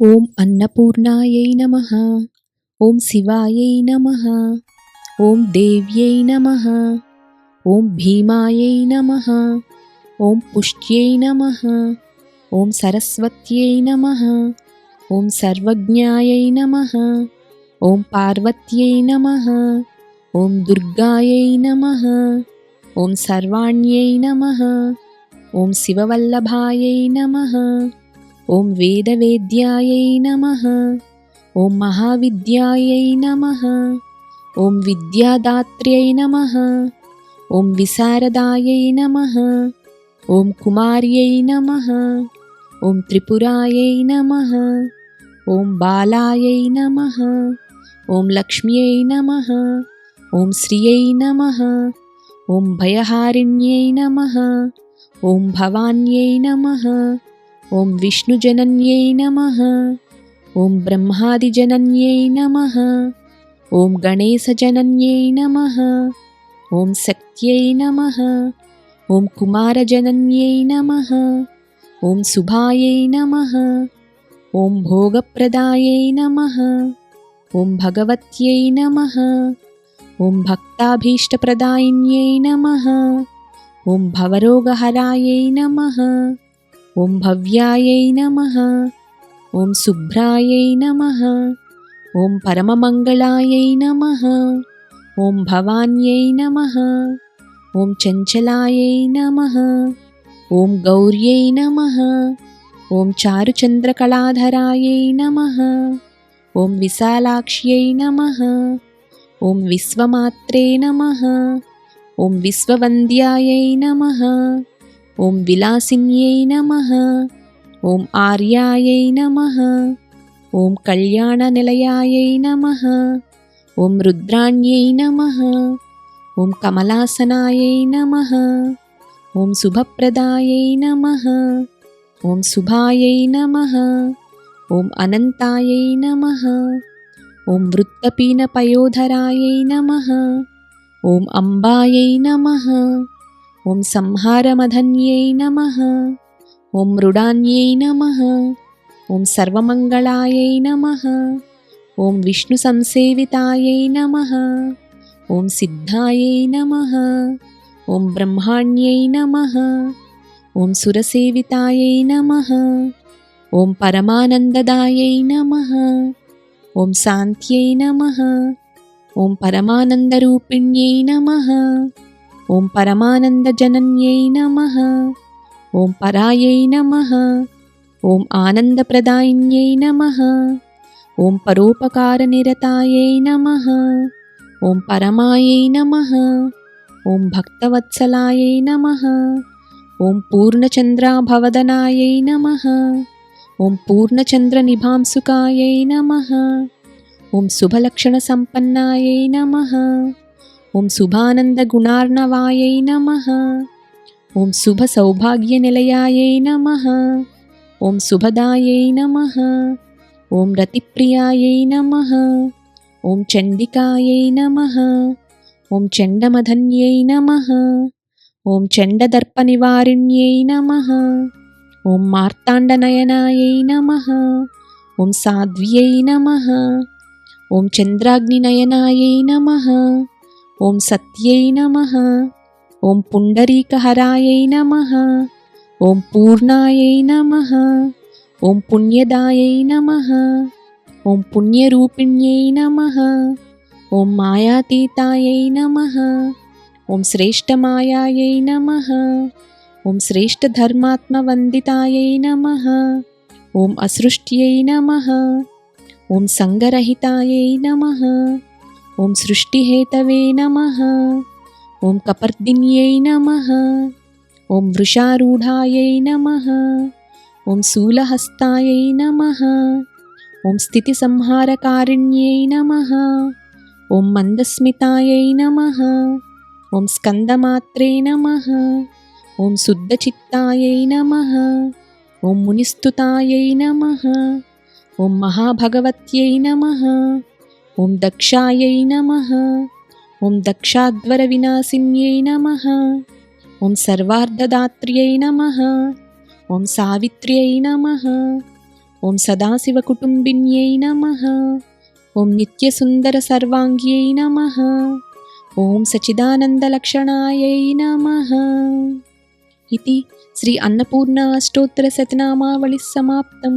ఓం అన్నపూర్ణాయై నమ ఓం శివాయై నమ ఓం దేవ్యై నమ ఓం భీమాయై నమ ఓం పుష్ట్యై నమ ఓం సరస్వత్యై నమ ఓం సర్వజ్ఞాయై నమ ఓం పార్వత్యై నమ ఓం దుర్గాయై నమ ఓం సర్వాణ్యై నమ ఓం శివవల్లభాయై నమ ఓం వేదవేద్యాయై నమ ఓం మహావిద్యాయై నమ ఓం విద్యాదాత్ర్యై నమ ఓం విశారదాయై నమ ఓం కుమార్యై నమ ఓం త్రిపురాయై నమ ఓం బాలాయై నమ ఓం లక్ష్మ్యై నమ ఓం శ్రియై నమ ఓం భయహారిణ్యై నమ ఓం భవాన్యై నమ ॐ विष्णुजनन्यै नमः। ॐ ब्रह्मादिजनन्यै नमः। ॐ गणेशजनन्यै नमः। ॐ शक्त्यै नमः। ॐ कुमारजनन्यै नमः। ॐ शुभायै नमः। ॐ भोगप्रदायै नमः। ॐ भगवत्यै नमः। ॐ भक्ताभीष्टप्रदायिन्यै नमः। ॐ भवरोगहरायै नमः ఓం భవ్యాయై నమ. ఓం శుభ్రాయై నమ. ఓం పరమమంగళాయై నమ. ఓం భవాన్యై నమ. ఓం చంచలాయై నమ. ఓం గౌర్యై నమ. ఓం చారుచంద్రకళాధరాయై నమ. ఓం విశాలాక్ష్యై నమ. ఓం విశ్వమాత్రే నమ. ఓం విశ్వవంద్యాయై నమ. ఓం విలాసిన్యై నమ ఓం ఆర్యాయై నమ ఓం కళ్యాణ నిలయాయై నమ ఓం రుద్రాణ్యై నమ ఓం కమలాసనాయై నమ ఓం శుభప్రదాయై నమ ఓం శుభాయై నమ ఓం అనంతాయై నమ ఓం వృత్తపీనపయోధరాయై నమ ఓం అంబాయై నమ. ఓం సంహారమధన్యై నమ. ఓం మృడాన్యై నమ. ఓం సర్వమంగళాయై నమ. ఓం విష్ణు సంసేవితాయై నమ. ఓం సిద్ధాయై నమ. ఓం బ్రహ్మాణ్యై నమ. ఓం సురసేవితాయై నమ. ఓం పరమానందదాయై నమ. ఓం శాంత్యై నమ. ఓం పరమానందరూపిణ్యై నమ. ఓం పరమానంద జనన్యై నమ. ఓం పరాయై నమ. ఓం ఆనందప్రదాయిన్యై నమ. ఓం పరోపకారనిరతాయై నమ. ఓం పరమాయై నమ. ఓం భక్తవత్సలాయై నమ. ఓం పూర్ణచంద్రాభవదనాయై నమ. ఓం పూర్ణచంద్రనిభాంసుకాయై నమ. ఓం శుభలక్షణసంపన్నాయై నమ. ఓం శుభానంద గుణార్ణవాయై నమ. ఓం శుభ సౌభాగ్య నిలయాయై నమ. ఓం శుభదాయై నమ. ఓం రతిప్రియాయై నమ. ఓం చండికాయై నమ. ఓం చండమధన్యై నమ. ఓం చండదర్పనివారిణ్యై నమ. ఓం మార్తాండనయనాయై నమ. ఓం సాధ్వ్యై నమ. ఓం చంద్రాగ్నినయనాయై నమ. ఓం సత్యై నమ. ఓం పుండరీకహరాయై నమ. ఓం పూర్ణాయై నమ. ఓం పుణ్యదాయై నమ. ఓం పుణ్యరూపిణ్యై నమ. ఓం మాయాతీతాయై నమ. ఓం శ్రేష్టమాయాయై నమ. ఓం శ్రేష్టధర్మాత్మవందితాయై నమ. ఓం అసృష్ట్యై నమ. ఓం సంగరహితాయై నమ. ఓం సృష్టిహేతవే నమ. ఓం కపర్దిన్యై నమ. ఓం వృషారూఢాయై నమ. ఓం శూలహస్తాయై నమ. ఓం స్థితిసంహారకారిణ్యై నమ. ఓం మందస్మితాయై నమ. ఓం స్కందమాత్రే నమ. ఓం శుద్ధచిత్తాయై నమ. ఓం మునిస్తుతాయై నమ. ఓం మహాభగవత్యై నమ. ఓం దక్షాయై నమ. ఓం దక్షాధ్వర వినాశిన్యై నమ. ఓం సర్వార్ధదాత్ర్యై నమ. ఓం సావిత్ర్యై నమ. ఓం సదాశివకుటుంబిన్యై నమ. ఓం నిత్యసుందర సర్వాంగ్యై నమ. ఓం సచిదానందలక్షణాయై నమ. ఇది శ్రీ అన్నపూర్ణ అష్టోత్తర శతనామావళి సమాప్తం.